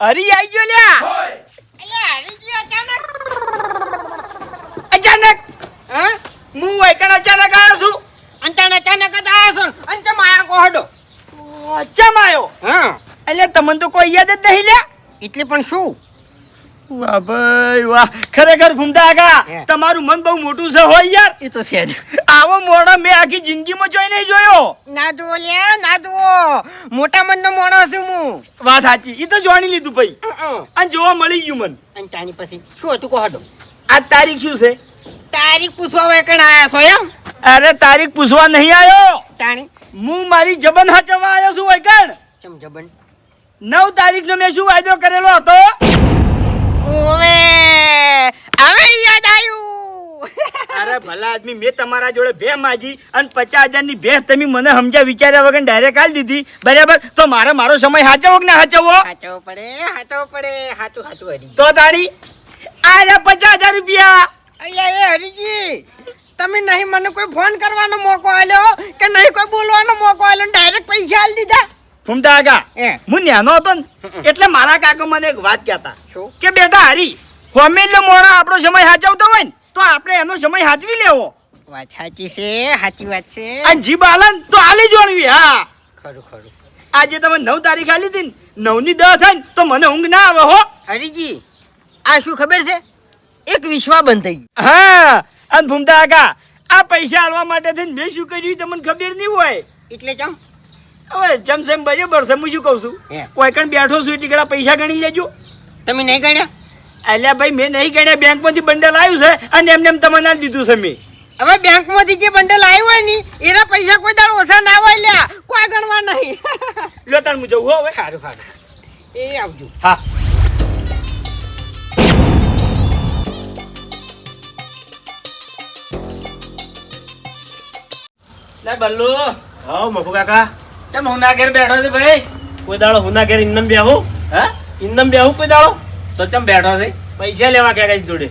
હરી આઈ ગયો લ્યા. અચાનક. હા? હું વૈકણ અચાનક આવ્યો છું? અંચાન અચાનક જ આવ્યો છું. અંચમ આયા કોહડો અચ્છા આવ્યો હા? એટલે તમને તો કોઈ યાદ જ નહીં લ્યા. એટલે પણ શું? વાહ ભાઈ વાહ. ખરેખર ઘૂમતા આગા. તમારું મન બહુ મોટું છે હોય યાર. એ તો છે જ. આવો મોડો મેં આખી જિંદગીમાં જોઈ નહીં જોયો. ના જુઓ લ્યા ના જુઓ. મોટા મનનો માણસ છું હું. વાત સાચી. એ તો જોણી લીધું ભાઈ. અને જોવા મળી ગયું મન. અંચાની પછી શું હતું કહો કોહડો આ તારીખ શું છે? તારીખ પૂછવા વેકણ આયા છો એમ? અરે તારીખ પૂછવા નહીં આવ્યો તાણી? હું મારી જબન હાચવા આવ્યો છું વેકણ ચમ જબન? નવ તારીખનો મેં શું વાયદો કરેલો હતો? ઓવે હવે યાદ આવ્યું. અરે ભલા આદમી મેં તમારા જોડે બે માગી અને પચાસ હજારની ભેંસ તમે મને સમજ્યા વિચાર્યા વગર ડાયરેક્ટ આલી દીધી. બરાબર? તો મારે મારો સમય હાચવો કે ના હાચવો હાચવો પડે હાચવો પડે. હાચું હાચું હરી તો તારી? આ પચાસ હજાર રૂપિયા. અહીંયા એ હરીજી તમે નહીં મને કોઈ ફોન કરવાનો મોકો આલ્યો કે નહીં કોઈ બોલવાનો મોકો આલ્યો ડાયરેક્ટ પૈસા આલી દીધા? ફૂમતા આગા હું નાનો હતો ને એટલે મારા કાકા મને એક વાત કહેતા કે બેટા હરી હોમેલ્યો મોણા આપણો સમય સાચવતો હોય ને તો આપણે એનો સમય હાજવી લેવો. વાત સાચી છે સાચી વાત છે. અને જીભ આલન તો આલી જોણવી હા. ખરું ખરું. આજે તમે નવ તારીખ આલી હતી ને નવની દસ થાય ને તો મને ઊંઘ ના આવે હો. હરીજી આ શું ખબર છે? એક વિશ્વા બંધ થઈ ગયું. હા અને ભૂમતા આગા આ પૈસા આલવા માટે થઈને મેં શું કર્યું તમને ખબર નહીં હોય. એટલે ચમ? હવે જમસેમ બજે છે હું શું કહું છું? કોઈ કણ બેઠો છું એટલે પૈસા ગણી લેજો. તમે નહીં ગણ્યા? અલ્યા ભાઈ મેં નહીં ગણ્યા બેંકમાંથી બંડલ આવ્યું છે અને એમને એમ તમને આલી દીધું છે મેં. હવે બેંકમાંથી જે બંડલ આવ્યું હોય ને એના પૈસા કોઈ દાડો ઓછા ના હોય લ્યા. કોઈ ગણવા નહીં. લો તાર હું જવું હવે. સારું સારું. એ આવજો. હા. લે બલ્લુ. હા મફુ કાકા. તમે હું ના ઘેર બેઠો છે ભાઈ? કોઈ દાડો હુના ઘેર ઇન્નમ બેહું? હા? ઇન્દમ બેહું કોઈ દાડો? તો ચમ બેઠો છે? પૈસા લેવા કાકા જોડે.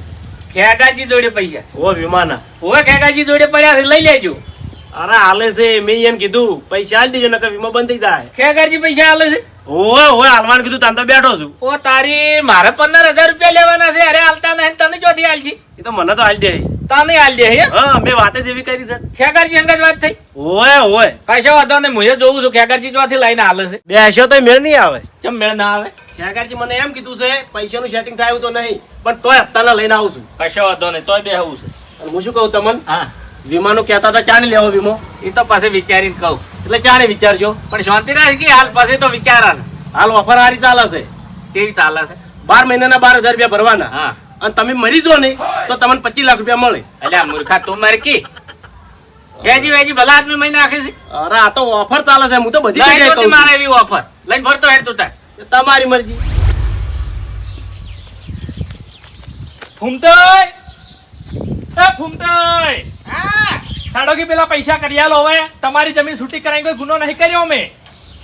ખેગાજી જોડે પૈસા? ઓ વિમાના. ઓ ખેગાજી જોડે પડ્યા છે લઈ લેજો. અરે હાલે છે મેં એમ કીધું પૈસા આલી દેજો નકર વીમો બંધ થઈ જાય. ખેગાજી પૈસા હાલે છે? ઓય ઓય હાલવાનું કીધું તાન તો બેઠો છું. ઓ તારી મારે પંદર હજાર રૂપિયા લેવાના છે અરે હાલતા નહીં તને ચોથી હાલજી એ તો મને તો હાલ દે. તને હાલ દે હે? હા મેં વાતે જેવી કરી છે. ખેગાજી અંગત વાત થઈ? ઓય ઓય. કશો વાંધો નહીં હું એ જોઉં છું ખેગાજી ચોથી લઈને હાલે છે. બેસ્યો તો મેળ નહીં આવે. ચમ મેળ ના આવે? ખેગારજી મને એમ કીધું છે પૈસાનું સેટિંગ થાય તો નહીં પણ તોય હપ્તાના લઈને આવું છું. કશો વાંધો નહીં તોય બેહવું છે. અને હું શું કહું તમને? હા. વીમાનું કહેતા હતા ચાણી લેવો વીમો. એ તો પાસે વિચારીને કહું. એટલે ચાને વિચારજો. પણ શાંતિ રાખ કે હાલ પાસે તો વિચાર છે. હાલ ઓફર હારી ચાલે છે. કેવી ચાલે છે? બાર મહિનાના બાર હજાર રૂપિયા ભરવાના. હા. અને તમે મરી જો ને તો તમને પચીસ લાખ રૂપિયા મળે. એટલે મૂર્ખા તું મરકી. વેજી વેજી ભલા આદમી મહિને નાખે છે. અરે આ તો ઓફર ચાલે છે હું તો બધી જગ્યાએ કહું મારે એવી ઓફર લઈને ભરતો હેડ તું તાર. તમારી મરજી. ફૂમતોય એ ફૂમતોય હા સાડો કે પેલા પૈસા કરી આલો હવે. તમારી જમીન છૂટી કરાઈ કોઈ ગુનો નહીં કર્યો અમે.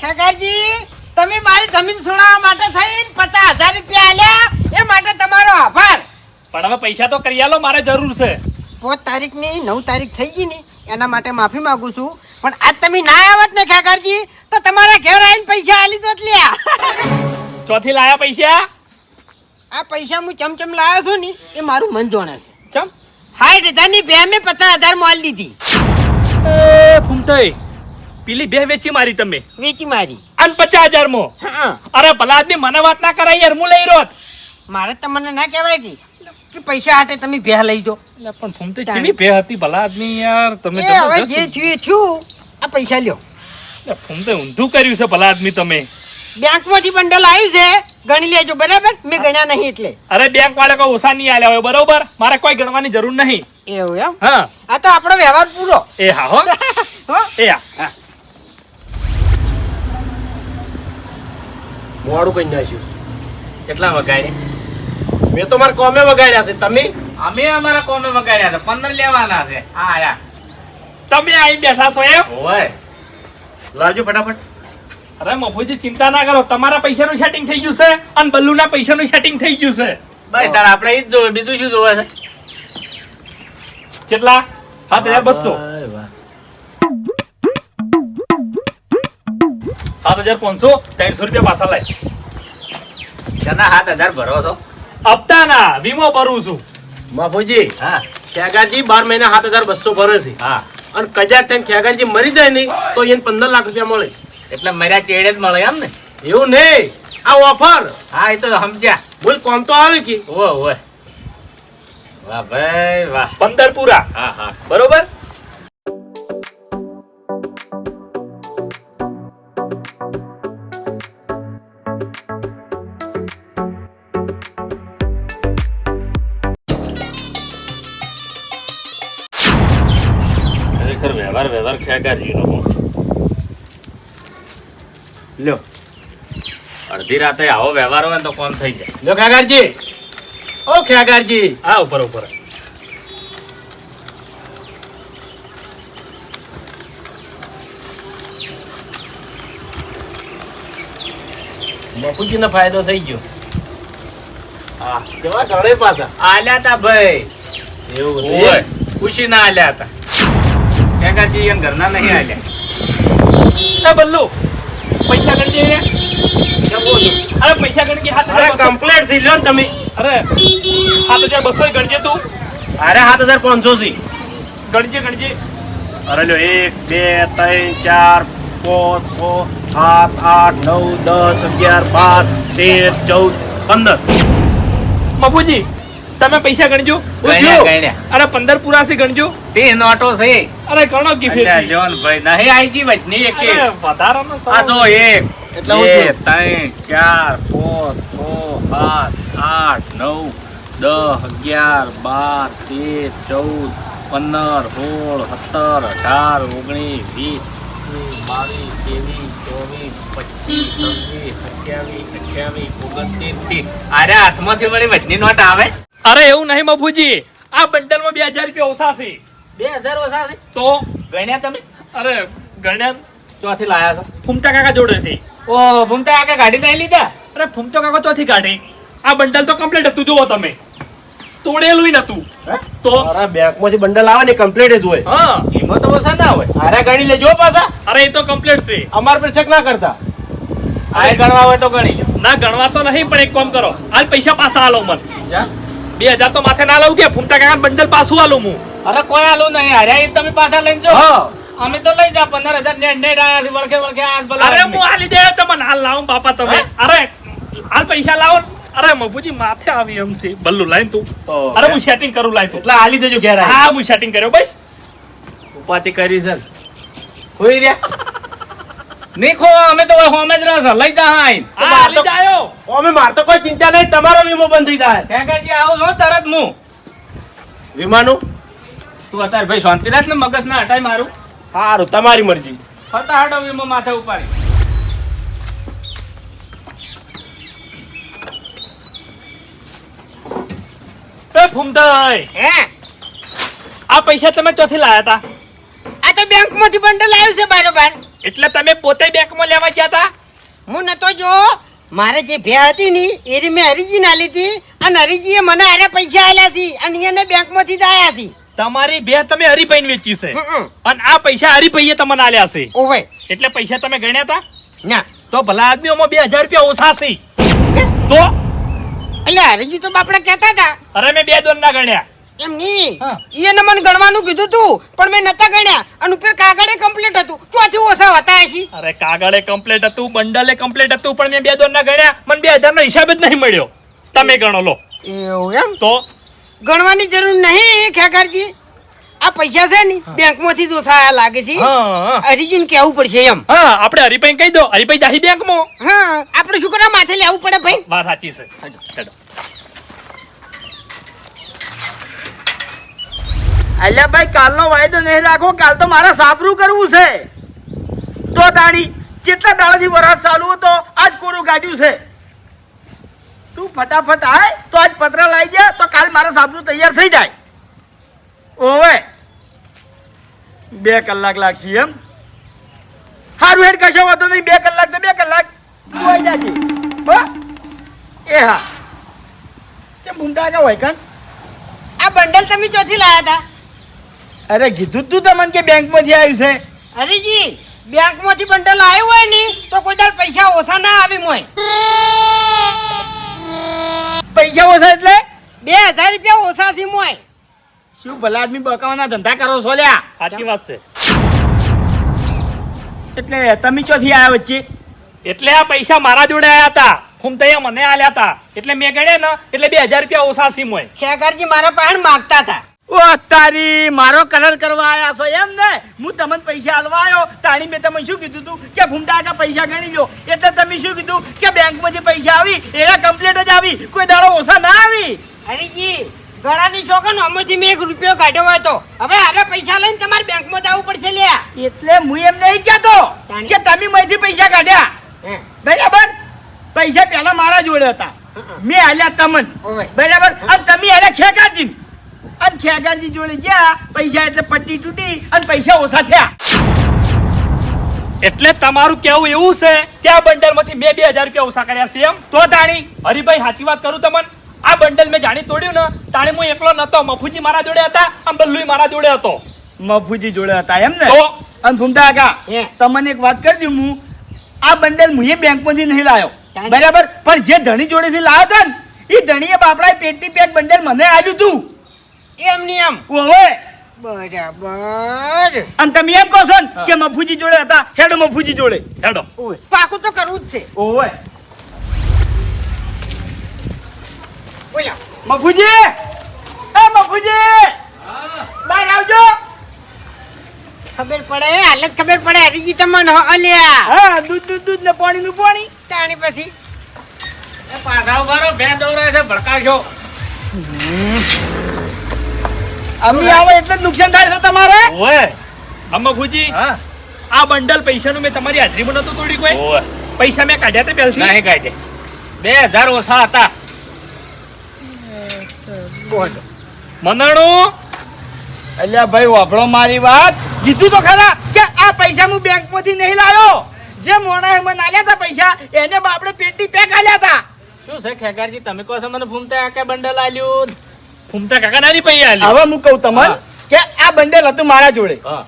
ખેગારજી તમે મારી જમીન છોડાવવા માટે થઈને પચાસ હજાર રૂપિયા આલ્યા. એ માટે તમારો આભાર. પણ હવે પૈસા તો કરી આલો મારે જરૂર છે. પાંચ તારીખની નવ તારીખ થઈ ગઈ ને એના માટે માફી માંગુ છું. પણ આજ તમે ના આવત ને ખાકરજી તો તમારા ઘેર આવીને પૈસા આલી દો લ્યા. ચોથી લાયા પૈસા? આ પૈસા હું ચમચમ લાવ્યો છું ને એ મારું મન જોણે છે. ચમ? સાઠ હજારની બે મેં પચાસ હજાર મોલ દીધી. એ ફૂમતાઈ પેલી બે વેચી મારી તમે. વેચી મારી. અને પચાસ હજાર મો. અરે ભલા આદમી મને વાત ના કરાય યાર હું લઈ રોત મારે તમને ના કહેવાય કે કે પૈસા આટે તમે ભેહ લઈ જો એટલે પણ તે ચીની ભેહ હતી ભલા આદમી યાર. તમે એ હવે જે થયું થયું આ પૈસા લ્યો. એટલે ફૂમતાઈ ઊંધું કર્યું છે ભલા આદમી તમે. બેંકમાંથી બંડલ આવ્યું છે ગણી લેજો બરાબર? મેં ગણ્યા નહીં એટલે. અરે બેંક વાળા કોઈ ઓછા નહીં આલ્યા હોય બરોબર? મારે કોઈ ગણવાની જરૂર નહીં. એવું એમ? હા. આ તો આપણો વ્યવહાર પૂરો. એ હા હો. હો. એ હા મોડું કઈ નાખ્યું. કેટલા વગાડે મેં તો મારા કોમે વગાડ્યા છે. તમે? અમે અમારા કોમે વગાડ્યા છે. પંદર લેવાના છે. હા આયા તમે અહીં બેઠા છો એમ? ઓય. લાવજો ફટાફટ. અરે મફુજી ચિંતા ના કરો. તમારા પૈસાનું સેટિંગ થઈ ગયું છે અને બલ્લુના પૈસાનું સેટિંગ થઈ ગયું છે. ભાઈ તાર આપણે ઈ જ જોવે. બીજું શું જોવે છે? કેટલા સાત હજાર બસો. સાત હજાર પાંચસો ત્રણસો રૂપિયા પાછા લાય. શેના સાત હજાર ભરો છો? હપ્તાના વીમો ભરું છું. બાપુજી હા. ખેગાજી બાર મહિના સાત હજાર બસો ભરે છે. હા. અને કદાચ થઈને ખેગાજી મરી જાય નહીં તો એને પંદર લાખ રૂપિયા મળે. એટલે મર્યા ચેડે જ મળે એમ ને એવું નહીં. આ ઓફર. હા એ તો સમજ્યા. બોલ કોમ તો આવે કે? ઓ વાહ ભાઈ વાહ. પંદર પૂરા. હા હા. બરોબર? વ્યવહાર લ્યો અડધી રાતે આવો વ્યવહાર હોય તો કોમ થઈ જાય. લ્યો ખેગારજી ઓ ખ્યાગારજી આ ઉપર ઉપર. બાપુજીને ફાયદો થઈ ગયો. હા. કેવા ઘણે પાછા. આલ્યા તા ભાઈ. એવું ખુશી ના આલ્યા હતા ખેગાજી એમ ઘરના નહીં આલ્યા બલ્લુ પૈસા ગણજે અરે પૈસા ગણજે હાથ અરે. કમ્પ્લેટ સી લ્યો તમે. અરે સાત હજાર બસો ગણજે તું. અરે સાત હજાર પાંચસો સી ગણજે ગણજે અરે લ્યો એક બે ત્રણ ચાર પાંચ છ સાત આઠ નવ દસ અગિયાર બાર તેર ચૌદ પંદર. મફુજી તમે પૈસા ગણજો. અરે પંદર પૂરા છે ગણજો. તે નોટો છે. અરે ગણો કી ફેર જોન ભાઈ નહીં આઈ જી વચની એક વધારાનો આ તો એક એટલે હું ત્રણ ચાર પાંચ છ સાત આઠ નવ દસ અગિયાર બાર તેર ચૌદ પંદર સોળ સત્તર અઢાર ઓગણીસ વીસ બાવીસ ત્રેવીસ ચોવીસ પચીસ છવ્વીસ સત્યાવીસ અઠ્યાવીસ ઓગણત્રીસ ત્રીસ. અરે હાથમાંથી વળી વચની નોટ આવે? અરે એવું નહીં મફુજી. આ બંડલમાં બે હજાર રૂપિયા ઓછા છે. બે હજાર ઓછા છે? તો? ગણ્યા તમે? અરે ગણ્યા ચોથી લાયા છો. ફૂમતા કાકા જોડેથી. ઓ ફૂમતા આગળ ગાડી નહીં લીધા? અરે ફૂમતો કાકા ચોથી ગાડી. આ બંડલ તો કમ્પ્લીટ હતું જુઓ તમે. તોડેલું નતું તો? અરે બેંકમાંથી બંડલ આવે ને કમ્પ્લીટ જ હોય. હા. એમાં તો ઓછા ના હોય. અરે ગણી લેજો પાછા. અરે એ તો કમ્પ્લીટ છે. અમાર પર ચેક ના કરતા. આ ગણવા હોય તો ગણી ના ગણવા તો નહીં પણ એક કામ કરો. હાલ પૈસા પાછા આલો મને. જા. બે હજાર તો માથે ના લાવું કે ફૂમતા કાકા બંડલ પાછું આલું હું. અરે કોઈ આલું નહીં અરે એ તમે પાછા લઈને જો અમે તો લઈ જા પંદર હજાર નેટ નેટ આયા છે વળખે વળખે આયા અરે હું હાલી દે તમને હાલ લાવું બાપા તમે. અરે હાલ પૈસા લાવો. અરે મફુજી માથે આવી એમ છે. બલ્લુ લાઈન તું. અરે હું સેટિંગ કરું લાઈ તું. એટલે હાલી દેજો ઘેર હા હું સેટિંગ કર્યો બસ. ઉપાતી કરી સર ને. રહ્યા. નહીં ખો અમે તો હોમે જ રહો લઈ જા હાઈ. હા માર જાયો અમે માર તો કોઈ ચિંતા નહીં તમારો વીમો બંધ થઈ જાય. ખેગાજી આવો છો તરત હું વીમાનું? તું અત્યારે ભાઈ શાંતિ રાખ ને મગજ ના હટાય મારું. સારું તમારી મરજી. ફટાફટ વીમો માથે ઉપાડી. એ ફૂમતાઈ હે? આ પૈસા તમે ચોથી લાયા હતા આ તો? બેંકમાંથી બંડલ આવ્યું છે બારોબાર. એટલે તમે પોતે બેંકમાં લેવા ગયા હતા હું નતો જો મારે જે ભે હતી ની એરી મેં હરીજી ના લીધી અને હરીજીએ મને આરે પૈસા આલ્યા હતી અને એને બેંકમાંથી જ આયા હતી તમારી બે તમે હરીભાઈ વેચી છે. અને આ પૈસા હરિભાઈએ તમને આલ્યા છે. ઓવે એટલે પૈસા તમે ગણ્યા હતા ના. તો ભલા આદમીઓમાં બે હજાર રૂપિયા ઓછા છે. તો? એટલે હરીજી તો બાપડા કહેતા હતા. અરે મેં બે દોન ના ગણ્યા. એમ નહીં. એને મને ગણવાનું કીધું તું પણ મેં નતા ગણ્યા. અને ઉપર કાગળે કમ્પ્લીટ હતું. ચોથી ઓછા હતા હશી અરે કાગળે કમ્પ્લીટ હતું બંડલે કમ્પ્લીટ હતું પણ મેં બે દોર ના ગણ્યા. મને બે હજાર નો હિસાબ જ નહીં મળ્યો. તમે ગણો લો. એવું એમ? તો? ગણવાની જરૂર નહીં ખેગારજી આ પૈસા છે ને બેંકમાંથી માંથી ઓછા આયા લાગે છે. હા કેવું પડશે એમ. હા આપણે હરિભાઈ કહી દો. હરીભાઈ જાહી બેંકમાં. હા આપણે શું કરવા માથે લેવું પડે ભાઈ? વાત સાચી છે. હેડો. અલ્યા ભાઈ, કાલનો વાયદો નહીં રાખો, કાલ તો મારે સાબરું કરવું છે. તો તાણી કેટલા દાડાથી વરસાદ ચાલુ હતો, આજ કોરું કાઢ્યું છે. તું ફટાફટ આય, તો આજ પત્ર લાવી દે, તો કાલ મારે સાબરું તૈયાર થઈ જાય. ઓવે બે કલાક લાગશે એમ. સારું હેડ, કશો વાંધો નહીં, બે કલાક તો બે કલાક. તું આવી જાજે. એ હા. ચમ કે હોય કાન આ બંડલ તમે ચોથી લાયા હતા? અરે કીધું તું તમને કે બેંકમાંથી આવ્યું છે. હરીજી બેંકમાંથી બંડલ આવ્યું હોય ને તો કોઈ દાડ પૈસા ઓછા ના આવી મોય. પૈસા ઓછા એટલે? બે હજાર રૂપિયા ઓછા થી મોય. શું ભલા આદમી બકાવાના ધંધા કરો છો લ્યા? સાચી વાત છે. એટલે તમે ક્યાંથી આવ્યા વચ્ચે? એટલે આ પૈસા મારા જોડે આયા હતા. ફૂમતાઈએ મને આલ્યા હતા. એટલે મેં ગણ્યા ને એટલે બે હજાર રૂપિયા ઓછા સી મોય. ખેગારજી મારા પાસે માગતા હતા. ઓ તારી મારો કલર કરવા આયા છો એમ ને? હું તમને પૈસા હલવા આવ્યો તાણી મેં તમે શું કીધું તું? કે ભૂમતા કાકા પૈસા ગણી લો એટલે તમે શું કીધું? કે બેંકમાંથી પૈસા આવી એના કમ્પ્લેટ જ આવી. કોઈ દાડો ઓછા ના આવી. હરીજી ગળાની ચોકન આમાંથી મેં એક રૂપિયો કાઢ્યો હતો હવે આરે પૈસા લઈને તમારે બેંકમાં જવું પડશે લ્યા. એટલે હું એમ નહીં કહેતો કે તમે માહિતી પૈસા કાઢ્યા. બરાબર? પૈસા પહેલા મારા જોડે હતા. મેં આલ્યા તમન. બરાબર? અને તમે આલ્યા ખેગારજી અને ખેગાનજી જોડે ગયા પૈસા એટલે પટ્ટી તૂટી અને પૈસા ઓછા થયા. એટલે તમારું કેવું એવું છે કે આ બંડલમાંથી મેં બે હજાર રૂપિયા ઓછા કર્યા છે એમ? તો તાણી હરિભાઈ સાચી વાત કરું તમને? આ બંડલ મેં જાણી તોડ્યું ને તાણે હું એકલો નતો મફુજી મારા જોડે હતા આમ બલ્લુઈ મારા જોડે હતો. મફુજી જોડે હતા એમ ને? તો? અને ભૂમતા કાકા તમને એક વાત કરી દઉં હું. આ બંડલ હું એ બેંકમાંથી નહીં લાવ્યો બરાબર? પણ જે ધણી જોડેથી લાવ્યો હતો ને એ ધણીએ પેટ પેટી પેટ બંડલ મને આવ્યું તું. એમ ની એમ. ઓવે બરાબર. અને તમે એમ કહો છો ને કે મફુજી જોડે હતા હેડો મફુજી જોડે. હેડો. ઓય, પાકું તો કરવું જ છે. ઓવે બોલો મફુજી! એ મફુજી! બહાર આવજો. ખબર પડે હાલત ખબર પડે હરીજી તમને અલ્યા. હા દૂધ દૂધ દૂધ ને પાણી નું પાણી. તાણી પછી. પાછા ઉભારો બે દોરા છે ભડકાશો. અમી આવે એટલે જ નુકસાન થાય છે તમારે? ઓએ અમ્મા હા. આ બંડલ પૈસાનું મેં તમારી હાજરીમાં નતું તોડી કોઈ? પૈસા મેં કાઢ્યા તે પહેલથી? નહીં કાઢે બે હજાર ઓછા હતા. મનાણું અલ્યા ભાઈ વાપરો મારી વાત. કીધું તો ખરા કે આ પૈસા હું બેંકમાંથી નહીં લાવ્યો. જે મોણા મને આલ્યા હતા પૈસા એને બાપડે પેટી પેક આલ્યા હતા. શું છે ખેગારજી તમે કહો છો મને ફૂમતા કે બંડલ આલ્યું? ફૂમતા કાકા નારી પૈયા હવે હું કહું તમને કે આ બંડેલ હતું મારા જોડે. હા.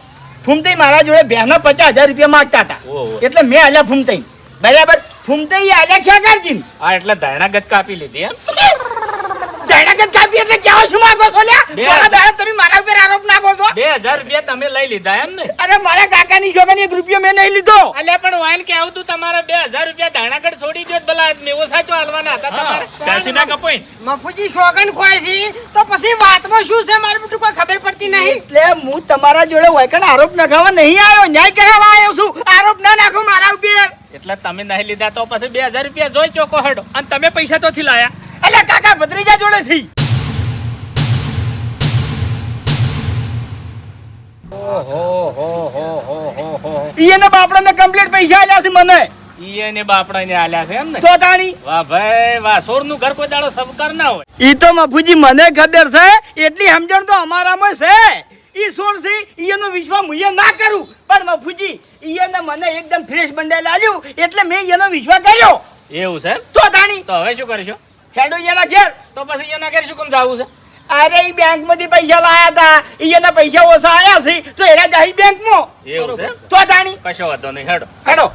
ફૂમતાઈ મારા જોડે બેના પચાસ હજાર રૂપિયા માંગતા હતા. એટલે મેં આલ્યા ફૂમતાઈ. બરાબર? ફૂમતાઈ આલ્યા ખ્યાગારજી આ એટલે ધારણા ગત કાપી લીધી એમ. જયનાગત કાપી એટલે કેવા શું માંગો છો લ્યા? દાડા તમે મારા ઉપર આરોપ નાખો છો. બે હજાર રૂપિયા તમે લઈ લીધા એમ ને? અરે મારા કાકાની એક રૂપિયો મેં નહીં લીધો. અલ્યા પણ વાઈન કે આવું તું તમારે બે હજાર રૂપિયા ધારણાગઢ છોડી દો ભલા મેવો સાચો હાલવાના હતા તમારે. ત્યાંથી ના કપાઈ. મફુજી શોગન ખોય છે? તો પછી વાતમાં શું છે? મારે બધું કોઈ ખબર પડતી નહીં. એટલે હું તમારા જોડે વૈકણ આરોપ નાખવા નહીં આવ્યો. ન્યાય કરાવવા આવ્યો છું. આરોપ ના નાખો મારા ઉપર. એટલે તમે નહીં લીધા તો પછી બે હજાર રૂપિયા જોઈ ચોકો હડો. અને તમે પૈસા તોથી લાયા. એટલે કાકા ભત્રીજા જોડે થી ઈને બાપડાને કમ્પ્લીટ પૈસા આલ્યા છે મને. ઈએને બાપડાને આલ્યા છે એમ ને તો તાણી. વાહ ભાઈ વાહ સોરનું ઘર કોઈ દાડો સબકાર ના હોય. ઈ તો મફુજી મને ખબર છે એટલી સમજણ તો અમારામાં છે. ઈ સોર છે ઈએનો વિશ્વાસ હું ના કરું. પણ મફુજી ઈએને મને એકદમ ફ્રેશ બંડેલા આલ્યું એટલે મેં ઈએનો વિશ્વાસ કર્યો. એવું છે? તો તાણી. તો હવે શું કરશો? હેડો એના ઘેર. તો પછી એના ઘેર શું કેમ જવું છે? અરે ઈ બેંકમાંથી પૈસા લાયા હતા ઈ એના પૈસા ઓછા આયા છે. તો એના જાય બેંકમાં એવું છે? તો જાણી કશો વાંધો નહીં. હેડો. હેડો.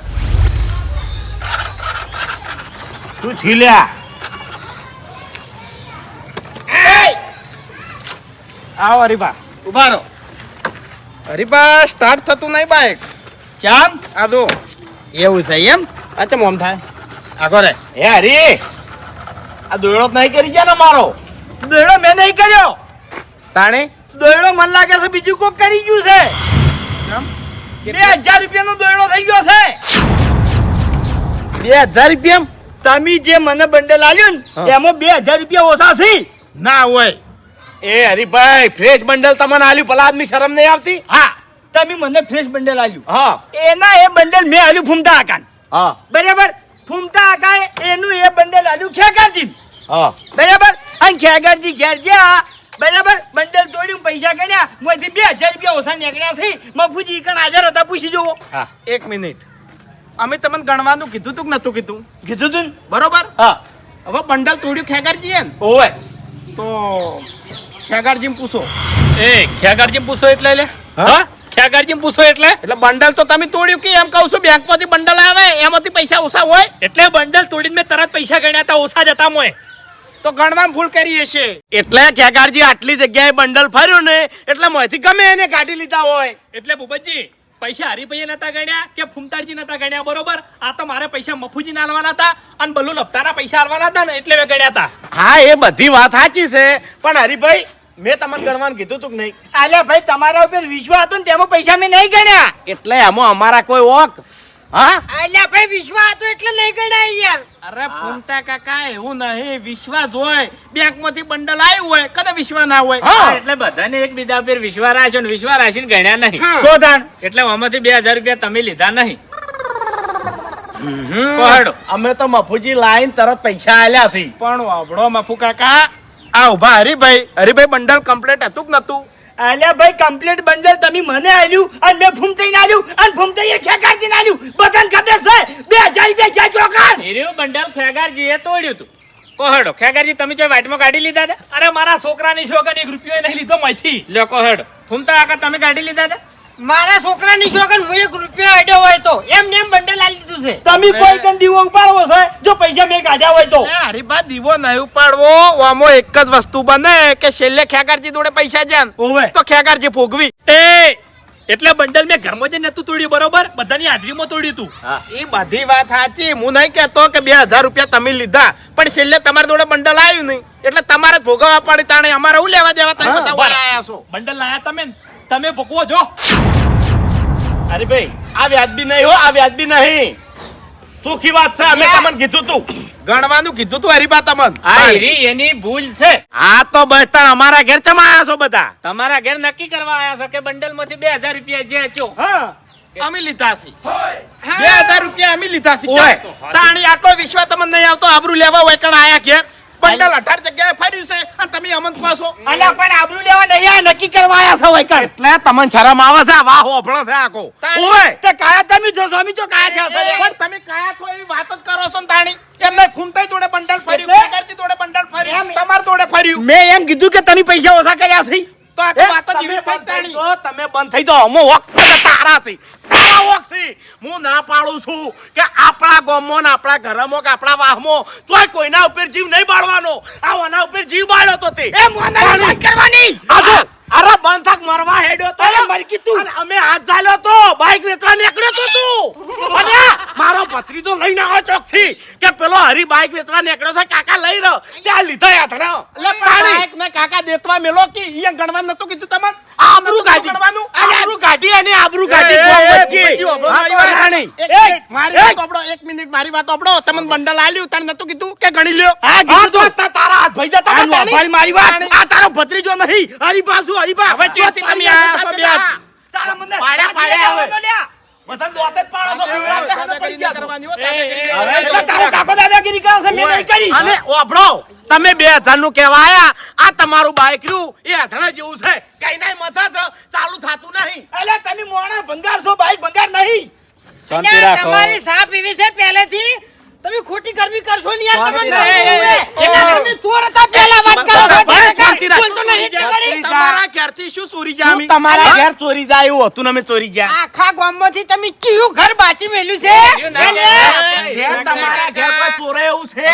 તું થીલ્યા આવો હરીબા ઊભા રહો. હરીબા સ્ટાર્ટ થતું નહીં બાઈક ચામ આ દો એવું છે એમ? અચ્છા મોમ થાય? આગો રે. હે હરી. આ દોયડો નહીં કરી ગયા ને મારો? દોયડો મેં નહીં કર્યો. તાણે? દોયડો મને લાગે છે બીજું કોક કરી ગયું છે. બે હજાર રૂપિયાનો દોયડો થઈ ગયો છે. બે હજાર રૂપિયા તમે જે મને બંડલ આલ્યું ને. એમાં બે હજાર રૂપિયા ઓછા છે. ના હોય. એ હરીભાઈ ફ્રેશ બંડલ તમને આલ્યું પેલા આદમી શરમ નહીં આવતી? હા તમે મને ફ્રેશ બંડલ આલ્યું. હા. એના એ બંડલ મેં આલ્યું ફૂમતા આકાન. હા. બરાબર? ફૂમતા આકાએ એનું એ બંડલ આલ્યું ખેગારજી. હા. બરાબર? અને ખેગારજી ઘેર ગયા બરાબર? બંડલ તોડ્યું પૈસા ગણ્યા મોથી બે હજાર રૂપિયા ઓછા નીકળ્યા છે. મફુજી કણ હાજર હતા પૂછી જુઓ. હા. એક મિનિટ. અમે તમને ગણવાનું કીધું તું કે નતું કીધું? કીધું તું? બરોબર? હા. હવે બંડલ તોડ્યું ખેગરજી ને ઓવે. તો ખેગરજી પૂછો. એ ખેગરજી પૂછો એટલે લે. હા? હા પૂછો એટલે? એટલે બંડલ તો તમે તોડ્યું કે એમ કહું છું બેંકમાંથી બંડલ આવે એમાંથી પૈસા ઓછા હોય? એટલે બંડલ તોડીને મેં તરત પૈસા ગણ્યા હતા ઓછા જતા મોય તો ગણવામાં ભૂલ કરી હશે. એટલે ખેગારજી આટલી જગ્યાએ બંડલ ફર્યું ને એટલે મોંથી ગમે એને કાઢી લીધા હોય. એટલે ભૂપતજી પૈસા હરિભાઈએ નતા ગણ્યા કે ફૂમતારજી નતા ગણ્યા બરોબર? આ તો મારે પૈસા મફુજી આલવાના હતા અને બલ્લુ લપતાના પૈસા આલવાના હતા ને એટલે મેં ગણ્યા હતા. હા એ બધી વાત સાચી છે પણ હરીભાઈ મેં તમને ગણવાનું કીધું તું કે નહીં. આલે ભાઈ તમારા ઉપર વિશ્વાસ હતો ને તેમાં પૈસા મેં નહીં ગણ્યા. એટલે એમાં અમારા કોઈ ઓક. હા? અલ્યા ભાઈ વિશ્વા હતો એટલે નહીં ગણાય યાર. અરે ફૂમતા કાકા એવું નહીં. વિશ્વાસ હોય બેંક બંડલ આવ્યું હોય કદે વિશ્વાસ ના હોય. એટલે બધાને એકબીજા ઉપર વિશ્વાસ રાખ્યો ને વિશ્વાસ રાખીને ગણ્યા નહીં. તો તાણ એટલે આમાંથી બે હજાર રૂપિયા તમે લીધા નહીં. અમે તો મફુજી લાઈન તરત પૈસા આલ્યા થી. પણ વાબડો મફુ કાકા. આ ઊભા. હરીભાઈ હરીભાઈ બંડલ કમ્પ્લીટ હતું કે નતું અલ્યા ભાઈ કમ્પ્લીટ બંડલ તમે મને આલ્યું અને મેં ફૂમતાઈને આલ્યું અને ફૂમતાઈએ ખેકારજીને આલ્યું બધાને ખબર છે બે હજાર રૂપિયા છે ચોકાર હીરું બંડલ ખેગારજીએ તોડ્યું હતું. કોહડો ખેગારજી તમે જો વાટમાં કાઢી લીધા હતા? અરે મારા છોકરાની શોગન એક રૂપિયો નહીં લીધો માંથી લ્યો કોહડો. ફૂમતા આકા તમે કાઢી લીધા હતા? મારા છોકરાની શોખન હું એક રૂપિયો અડ્યો હોય તો. એમ નેમ બંડલ આલી દીધું છે. તમે કોઈ કન દીવો ઉપાડવો છે? જો પૈસા મેં કાઢ્યા હોય તો. અરે બા દીવો નહીં ઉપાડવો. આમાં એક જ વસ્તુ બને કે છેલ્લે ખેગારજી જોડે પૈસા જાન ઓવે. તો ખેગારજી ભોગવી. એ એટલે બંડલ મેં ઘરમાં જઈને નતું તોડ્યું બરોબર? બધાની હાજરીમાં તોડ્યું તું. એ બધી વાત સાચી. હું નહીં કહેતો કે બે હજાર રૂપિયા તમે લીધા પણ છેલ્લે તમારા જોડે બંડલ આવ્યું નહીં. એટલે તમારે ભોગવવા પડે તાણે. અમારે હું લેવા દેવા તમે બંડલ લાયા તમે. તમે ભોગવો જો અરે ભાઈ આ વ્યાજબી નહીં હો આ વ્યાજબી નહીં. સુખી વાત છે અમે તમને કીધું તું. ગણવાનું કીધું તું હરીબા તમને. આ હીરી એની ભૂલ છે. આ તો બસ્તા અમારા ઘેર ચમ આયા છો બધા? તમારા ઘેર નક્કી કરવા આયા છો કે બંડલમાંથી બે હજાર રૂપિયા જે ચો હા. અમે લીધા છે. બે હજાર રૂપિયા અમે લીધા છે ઓય. તાણી આટલો વિશ્વાસ તમને નહીં આવતો આબરૂ લેવા હોય કણ આયા ઘેર? બંડલ અઢાર જગ્યાએ ફર્યું છે અને તમે અમન પાસો અલ્યા પણ આબરૂ લેવા નહીં આ નક્કી કરવા આયા છો હોય કણ? એટલે તમને શરમ આવે છે? વાહ હોભળો છે આકો ઓય તે કાયા તમે જો સ્વામી જો કાયા છે. પણ તમે કયા છો એવી વાત જ કરો છો ને તાણી. એમને ખૂમતાઈ જોડે બંડલ ફર્યું કરતી તોડે જોડે બંડલ ફર્યું તમાર જોડે ફર્યું. મેં એમ કીધું કે તની પૈસા ઓછા કર્યા છે. તો આ વાત જ તમે એવી થઈ બંધ થઈ તાણી. તો તમે બંધ થઈ જાઓ. હું વખત તારા છે. તારા વખ છે. હું ના પાડું છું કે આપણા ગામમાં ને આપણા ઘરમાં કે આપણા વાહમાં ચોય કોઈના ઉપર જીવ નહીં બાળવાનો. આ ઓના ઉપર જીવ બાળ્યો તો તે. એ મોના કરવાની. આ જો, અરે બંધ થાક મરવા હેડ્યો તો અરે કીધું. અને અમે હાથ ઝાલ્યો તો બાઈક વેચવા નીકળ્યો તો તું. અને મારો ભત્રીજો લઈને આવો ચોકથી કે પેલો હરી બાઈક વેચવા નીકળ્યો છે કાકા લઈ રહ્યો. ત્યાં લીધો યાત્રા એટલે બાઈક ને કાકા દેતવા મેલો કે ઈ ગણવા નતો કીધું તમને? આબરૂ કાઢી. ગણવાનું? આબરૂ કાઢી અને આબરૂ કાઢી વચ્ચે. એ, એ, રાણી. એક મિનિટ, મારી વાત આપડો 1 મિનિટ મારી વાત આપડો તમને બંડલ આલ્યું તને નતો કીધું કે ગણી લ્યો? હા, કીધું. તારા હાથ ભાઈ જતા મારી વાત. આ તારો ભત્રીજો નહીં હરીબા શું હરીબા હવે ચેતથી તમે છો બે હાથ. તારા મને પાડ્યા, પાડ્યા હવે. બધાને દોતે પાડો છો, બીવડાવતે હાથે પડી ગયા. કરવાની હો, દાદાગીરી એ, એ, કરવાની. એટલે તારો કાકો દાદાગીરી કરે છે, મેં નહીં કરી. અને ઓભળો તમે બે હજારનું કેવા આયા આ તમારું બાઈક રહ્યું એ હથડા જેવું છે. કઈ નાય મથા છે ચાલુ થાતું નહીં. એટલે તમે મોણા ભંગાર છો બાઈક ભંગાર નહીં. તમારી સાપ એવી છે પહેલેથી તમે ખોટી ગરમી કરશો ને યાર તમને. એટલે ચોર હતા પહેલા વાત કરો રાખ. નહીં? તમારા ઘરથી શું ચોરી જાય? શું તમારા ઘર ચોરી જાય એવું હતું અમે ચોરી ગયા. આખા ગામમાંથી તમે કયું ઘર બાચી મેલ્યું છે? તમારા ઘર પર ચોરે એવું છે?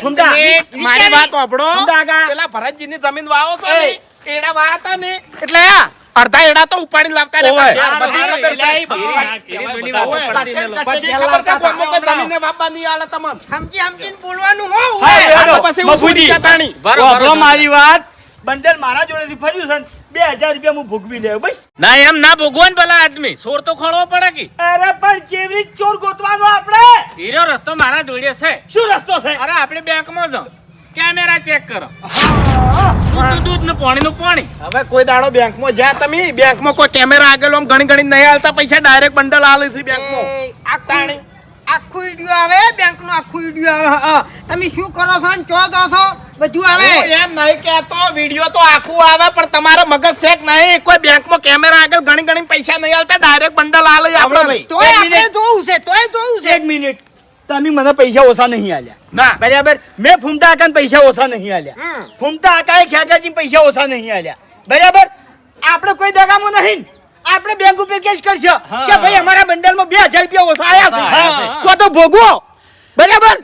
ફૂમતા, મારી વાત સાંભળો. પેલા ભરતજીની જમીન વાવો છો ને એડા વાવતા ને. એટલે આ અડધા એડા તો ઉપાડી લાવતા રે બધી ખબર છે. જૂની વાતો ઓવે. પડતી ને આલે તમને. સમજી સમજીને બોલવાનું હો પછી હું મફુજી. સુઈ ગયા તાણી. બરોબર, મારી વાત. બંડલ મારા જોડેથી ફર્યું છે બે હજાર રૂપિયા હું ભોગવી લેવું બસ. ના એમ ના ભોગવો ને પેલા આદમી. સોર તો ખોળવો પડે કે. અરે પણ ચેવરી ચોર ગોતવાનો આપણે? હીરો રસ્તો મારા જોડે છે. શું રસ્તો છે? અરે આપણે બેંકમાં જાવ કેમેરા ચેક કરો. દૂધનું દૂધ ને પાણીનું પાણી. હવે કોઈ દાડો બેંકમાં જ્યાં તમે. બેંકમાં કોઈ કેમેરા આગળ આમ ગણી ગણી નહીં હાલતા પૈસા ડાયરેક્ટ બંડલ આલે છે બેંકમાં. આખું આખું વિડિયો આવે બેંકનું આખું વિડિયો આવે હા. તમે શું કરો છો ને ચો દો છો બધું આવે. એમ નહીં કહેતો વીડિયો તો આખું આવે પણ તમારો મગજ શેક નહીં. કોઈ બેંકમાં કેમેરા આગળ ઘણી ઘણી પૈસા નહીં હાલતા ડાયરેક્ટ બંડલ આલે આપણે આપણે તોય આપણે જોવું છે તોય જોવું છે. એક મિનિટ. તમે મને પૈસા ઓછા નહીં આલ્યા. ના. બરાબર? મેં ફૂમતા આકાને પૈસા ઓછા નહીં આલ્યા. ફૂમતા આકાએ ખ્યાગાજી પૈસા ઓછા નહીં આલ્યા. બરાબર? આપણે કોઈ દગામો નહીં. આપણે બેંક ઉપર કેસ કરશે કે ભાઈ અમારા બંડલમાં બે હજાર રૂપિયા ઓછા આયા છે. હા. તો તો ભોગવો. બરાબર?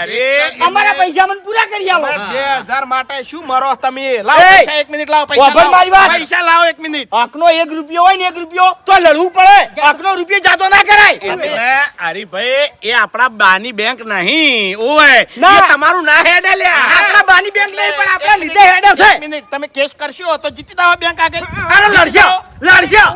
અરે અમારા પૈસા મને પૂરા કરી આવો. બે હજાર માટે શું મરો તમે? લાવો પૈસા એક મિનિટ લાવો પૈસા. મારી વાત. પૈસા લાવો એક મિનિટ. આંકનો એક રૂપિયો હોય ને એક રૂપિયો તો લડવું પડે. આંકનો રૂપિયો જાતો ના કરાય. એટલે ભાઈ એ આપણા બાની બેંક નહીં ઓય. ના. એ તમારું ના હેડે લે આપણા બાની બેંક નહીં પણ આપણા લીધે હેડે છે. મિનિટ તમે કેસ કરશો તો જીતી દાવા બેંક આગળ. અરે લડશો લડશો.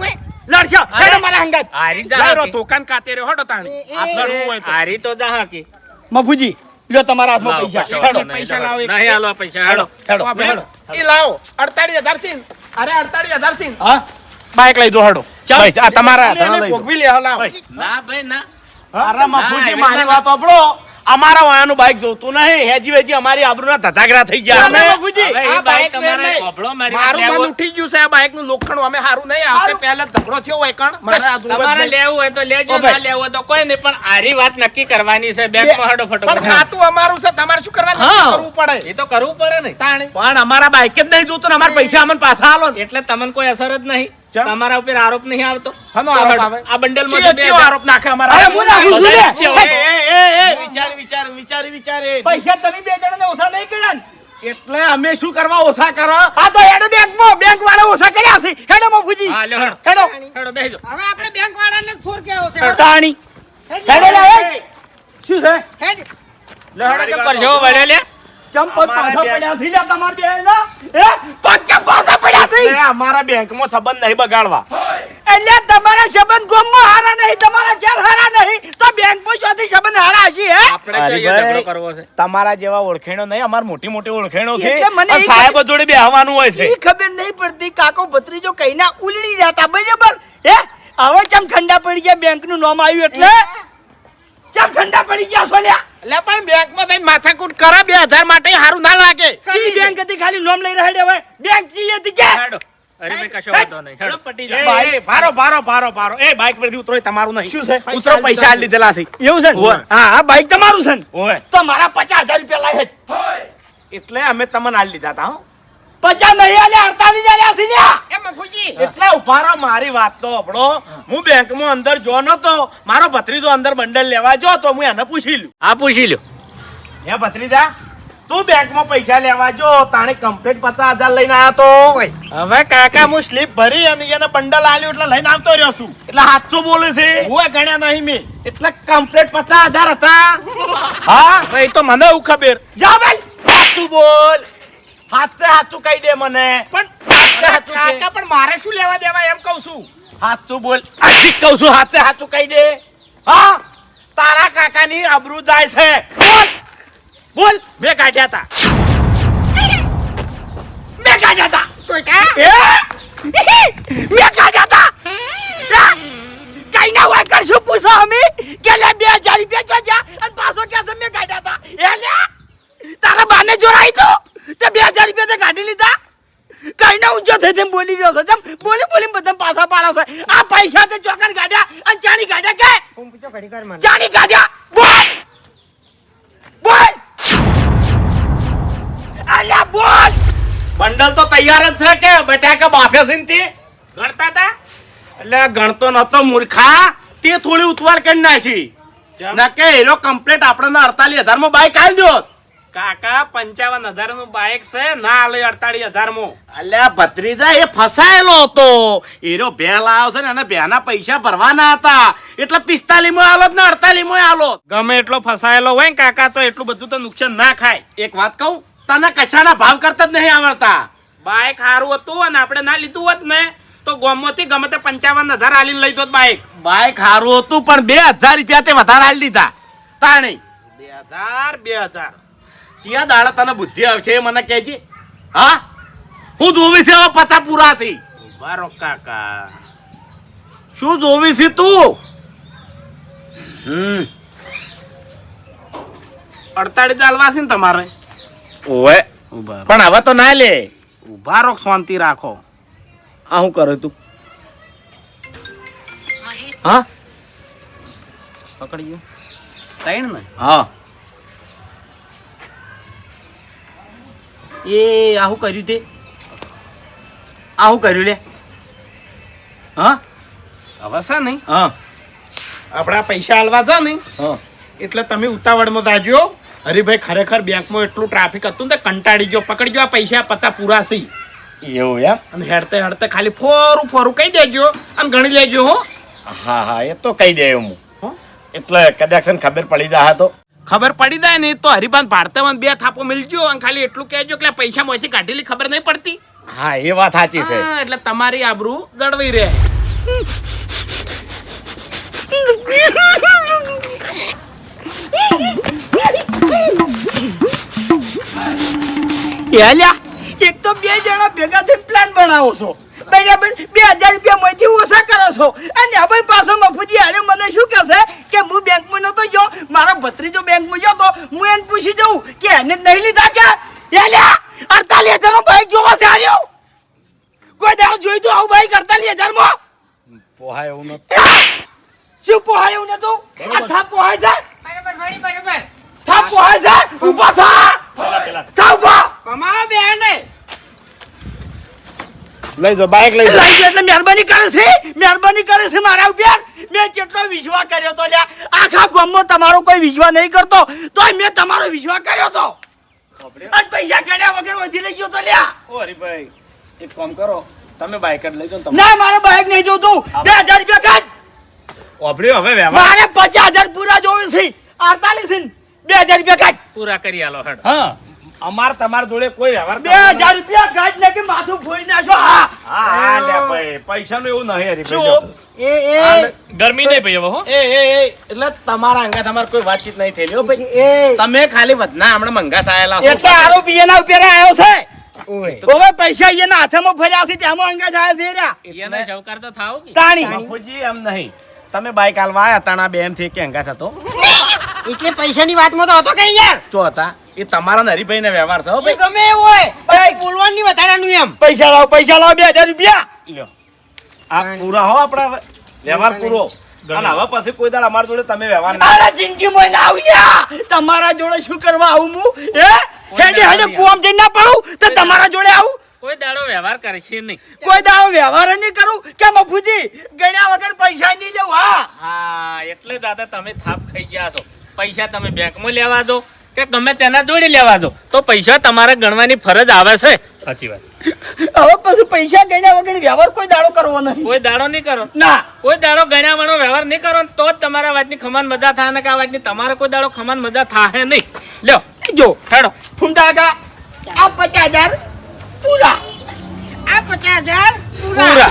લડશો. હેડો મારા હંગાત. હારી જા લાવો હાકી. કાતે રહ્યો હટો તાણી એ, એ, આ લડવું હોય તો. હારી તો જા હાકી. મફુજી લ્યો તમારા હાથમાં પૈસા. હેડો. પૈસા લાવો એક. નહીં હાલવા પૈસા હેડો હેડો. હેડો. એ લાવો. અડતાળીસ હજાર અરે અડતાળીસ હજાર હા? બાઈક લઈ દો હડો. ચાલ. આ તમારા ભોગવી લે લાવો. ના ભાઈ ના. અરે મફુજી મારી વાત સાંભળો. અમારા વાયાનું બાઇક જોતું નહીં. હેજી વેજી અમારી આબરૂના ધધાગરા થઈ ગયા. અમે એ આ બાઈક તમારે લઈને મારી મારું મન ઉઠી ગયું છે આ બાઇકનું લોખંડ. અમે હારું નહીં. આવતે પહેલા ઝઘડો થયો હોય કણ? મારે આ તમારે લેવું હોય તો લેજો ના લેવું હોય તો કોઈ નહીં. પણ આરી વાત નક્કી કરવાની છે. બેંકમાં હડો પણ ખાતું અમારું છે. તમારે શું કરવાનું? કરવું પડે. એ તો કરવું પડે ને તાણે. પણ અમારા બાઈક જ નહીં જોતું ને. અમારા પૈસા અમને પાછા આલો ને. એટલે તમને કોઈ અસર જ નહીં? તમારા ઉપર આરોપ નહીં આવતો? શાનો આરોપ આવે? આ બંડલમાં આરોપ નાખે અમારા અરે હું નાખું છું એ, એ, એ, એ, વિચારી વિચારી વિચારી વિચારી. પૈસા તમે બે જણાને ઓછા નહીં કર્યા એટલે અમે શું કરવા ઓછા કરો? આ તો હેડો બેંકમાં. બેંક વાળા ઓછા કર્યા છે. હેડો મફુજી હા લ્યો હેડો. હેડો. બેજો હવે આપણે બેંક વાળાને જ સોર કેવો છે? તાણી. હેડો. લે હેડ, હેડ. શું છે? હેડ. લ્યો હડો કેમ પરસેવો વળ્યો લે. ચંપલ પાછા પડ્યા છે. લ્યા તમારા બેયના? હે? પગ કેમ પાછા પડ્યા છે? એ અમારા બેંકમાં સંબંધ નહીં બગાડવા. એટલે તમારા સંબંધ ગામમાં હારા નહીં તમારા ઘેર હારા નહીં. તો બેંકમાં ચોથી સંબંધ હારા હશે હે? આપણે ઝઘડો કરવો છે? તમારા જેવા ઓળખેણો નહીં અમાર મોટી મોટી ઓળખેણો છે. મને અને સાહેબ જોડે બેહવાનું હોય છે. એ ખબર નહીં પડતી કાકો ભત્રીજો કઈના ઉલડી જતા બરાબર? હે? હવે ચમ ઠંડા પડી ગયા બેંકનું નામ આવ્યું એટલે? ચમ ઠંડા પડી ગયા સોલ્યા એટલે પણ બેંકમાં જઈને માથાકૂટ કરે બે હજાર માટે સારું ના લાગે. ચી બેંક હતી ખાલી નોમ લઈ રહ્યા હવે? બેંક ચી હતી કે? હેડો. અરે ભાઈ કશો વાંધો નહીં. હેડો. પટી એ, જાય ભારો ભારો ભારો ભારો. એ બાઇક પરથી ઉતરો તમારું નહીં. શું છે? ઉતરો પૈસા આલી લીધેલા છે. એવું છે? હા હા બાઈક તમારું છે ને? તો મારા પચાસ હજાર રૂપિયા લાગે એટલે અમે તમને આ લીધા હતા હો. પચાસ નહીં આલે અડતાલીસ આલે આસી લ્યા. એ મફુજી. એટલે ઊભા રહો મારી વાત તો હબળો હું બેંકમાં અંદર જો નતો મારો ભત્રીજો અંદર બંડલ લેવા જો તો હું એને પૂછી લઉં આ પૂછી લ્યો. હે ભત્રીજા તું બેંકમાં પૈસા લેવા જો તાણે કમ્પ્લીટ પચાસ હજાર લઈને આવ્યો તો. હવે કાકા હું સ્લીપ ભરી અને એને બંડલ આલ્યું એટલે લઈને આવતો રહ્યો છું. એટલે હાથું બોલે છે. હું ગણ્યા નહીં મેં. એટલે કમ્પ્લીટ પચાસ હજાર હતા. હા? એ તો મને એવું ખબર. જા ભાઈ. તું બોલ. હાથે હાથું કહી દે મને. પણ. કાકા પણ મારે શું લેવા દેવા એમ કહું છું? હાથું બોલ. આજી કહું છું હાથે હાથું કહી દે. હા તારા કાકાની અબરૂ જાય છે. બોલ. બોલ. મે કાઢ્યા તા. મે કાઢ્યા તા. મે કાઢ્યા તા. કઈ ના હોય કરશું પૂછો અમે. કે લે બે હજાર રૂપિયા જો જા અને પાછો કે છે? મેં કાઢ્યા હતા એ લે તારા બાને જોડાઈ તો તે બે હજાર રૂપિયા તે કાઢી લીધા? કઈને ઊંચો થઈ તેમ બોલી રહ્યો છે. તેમ બોલી બોલી બધા પાછા પાડા છે. આ પૈસા તે ચોકન કાઢ્યા અને ચાની કાઢ્યા કે? હું પૂછો ઘડી કર મને. ચાની કાઢ્યા. બોલ! બોલ! અલ્યા બોલ! બંડલ તો તૈયાર જ છે કે બેટા કે બાફે છે ને તે? ગણતા તા એટલે ગણતો નતો મૂર્ખા. તે થોડી ઉતવાળ કરી નાખી. નકે કે હીરો કમ્પ્લીટ આપણને અડતાલીસ હજારમાં બાઈક આવી દો કાકા પંચાવન હજારનું બાઈક છે. ના આલે અડતાલીસ હજારમાં અલ્યા ભત્રીજા એ ફસાયેલો હતો. એનો ભે લાવ્યો છે ને અને ભેના પૈસા ભરવાના હતા. એટલે પિસ્તાલીસમાં આલો ને અડતાલીસમાં આલો. ગમે એટલો ફસાયેલો હોય ને કાકા તો એટલું બધું તો નુકસાન ના ખાય. એક વાત કહું તને કશાના ભાવ કરતા જ નહીં આવડતા. બાઈક સારું હતું અને આપણે ના લીધું હોત ને તો ગોમમાંથી ગમે તે પંચાવન હજાર હાલીને લઈ જોત બાઈક બાઈક સારું હતું પણ બે હજાર રૂપિયા તે વધારે હાલી દીધા. તાણી. બે હજાર બે હજાર. ચિયા દાડા તને બુદ્ધિ આવશે એ મને કહેજે. હા? હું જોવી છે હવે પચા પૂરા છે. બારો કાકા. શું જોવી છે તું? હમ. અડતાળી ચાલવા છે ને તમારે? ઓવે. પણ હવે તો ના લે. ઊભા રોક શાંતિ રાખો. આ શું કરે તું? હા? પકડી ગયો. ત્રણ ને? હા. એ આવું કર્યું તે. આવું કર્યું લે. હા? હવે છે નહીં? હા. આપણા પૈસા હાલવા જા નહીં. હા. એટલે તમે ઉતાવળમાં જાજો. હરીભાઈ ખરેખર બેંકમાં એટલું ટ્રાફિક હતું ને કંટાળી ગયો. પકડી ગયો આ પૈસા પતા પૂરા છે એવું એમ? અને હેડતે હેડતે ખાલી ફોરું ફોરું કહી દેજો અને ગણી લેજો હો. હા હા એ તો કહી દે હું. હો? એટલે કદાચ ખબર પડી જા તો. ખબર પડી જાય ને તો હરિભાન ભારતમાં બે થાપો મિલજો અને ખાલી એટલું કહેજો કે પૈસા મોંથી કાઢેલી ખબર નહીં પડતી. હા એ વાત સાચી છે. એટલે તમારી આબરૂ જળવાઈ રહે. એક તો બે જણા ભેગા થઈને પ્લાન બનાવો છો. બરાબર બે હજાર રૂપિયા માંથી ઓછા કરો છો. અને હવે પાછો મફુજી અરે મને શું કહેશે કે હું બેંકમાં નતો ગયો મારો ભત્રીજો બેંકમાં ગયો તો હું એને પૂછી જઉં કે એને નહીં લીધા કે? યાલ્યા અડતાલીસ હજાર નો બાઈક જોવા છે આર્યો કોઈ દાડો જોઈ તો આવું બાઈક અડતાલીસ હજારમાં પોહાય એવું નથી શું પોહાય એવું નતું આ થાપ પોહાય છે? બરાબર વળી બરોબર. થાપ પોહાય છે? ઊભા થા. થા ઊભા. કમાવા બે ને લઈ જો બાઇક લઈ લઈ જો એટલે મહેરબાની કરે છે? મહેરબાની કરે છે મારા ઉપર? મેં જેટલો વિશ્વાસ કર્યો તો લ્યા આખા ગામમાં તમારો કોઈ વિશ્વાસ નહીં કરતો. તોય મેં તમારો વિશ્વાસ કર્યો તો. અને પૈસા ગણ્યા વગર વધી લઈ ગયો તો લ્યા. ઓ હરીભાઈ એક કામ કરો. તમે બાઇક જ લઈ જાઓ ને ના મારે બાઇક નહીં જોતું. બે હજાર રૂપિયા કાઢ ઓભળ્યો હવે વ્યવહાર? મારે પચાસ હજાર પૂરા જોવે છે. અડતાલીસ. બે હજાર રૂપિયા કાઢ પૂરા કરી આલો હેડ. હા. અમાર તમાર જોડે કોઈ વ્યવહાર બે હજાર રૂપિયા ગાજ ને કે માથું ફોઈ નાખો હા. હા હા લે ભાઈ પૈસાનું એવું નહીં શું? એ એ. ગરમી નહીં ભાઈ હવે હો. એ એ એ એટલે તમારા અંગા તમાર કોઈ વાતચીત નહીં થયેલી ભાઈ. એ તમે ખાલી વધના હમણાં મંગા થયેલા છો. એટલે આરો એના ઉપર આવ્યો છે. ઓય. પૈસા એના હાથમાં ફર્યા છે તેમાં અંગા થાય છે રહ્યા. એને ચૌકાર તો થાવ કે. તાણી. બાપુજી એમ નહીં. તમે બાઈક હાલવા આયા તાણા બેનથી કે અંગા થતો એટલે પૈસાની વાતમાં તો હતો કે યાર? ચો હતા. એ તમારા હરીભાઈ ને વ્યવહાર છે ભાઈ. ગમે એવું હોય વધારાનું એમ. પૈસા લાવો પૈસા લાવો બે હજાર રૂપિયા. લ્યો. આ પૂરા હો આપણા વ્યવહાર પૂરો. અને હવે પછી કોઈ દાડ અમારા જોડે તમે વ્યવહાર મારા જિંદગીમાં ના આવ્યા તમારા જોડે શું કરવા આવું હું? હે? હેડે હેડે કુવામ જઈને ના પાડું તો તમારા જોડે આવું? કોઈ દાડો વ્યવહાર કરશે નહીં. કોઈ દાડો વ્યવહાર નહીં કરું? કે મફુજી ગણ્યા વગર પૈસા નહીં લેવું હા? હા એટલે દાદા તમે થાપ ખાઈ ગયા છો. પૈસા તમે બેંકમાં લેવા દો કે ગમે તેના જોડી લેવા દો. તો પૈસા તમારે ગણવાની ફરજ આવે છે. સાચી વાત. હવે પછી પૈસા ગણ્યા વગર વ્યવહાર કોઈ દાડો કરવો નહીં. કોઈ દાડો નહીં કરો. ના. કોઈ દાડો ગણ્યા વાળો વ્યવહાર નહીં કરો ને તો જ તમારા વાતની ખમાન મજા થાય ને કે આ વાતની તમારે કોઈ દાડો ખમાન મજા થાય નહીં. લ્યો. જો હેડો. ફૂમતા આ પચાસ હજાર પૂરા. આ પચાસ હજાર પૂરા.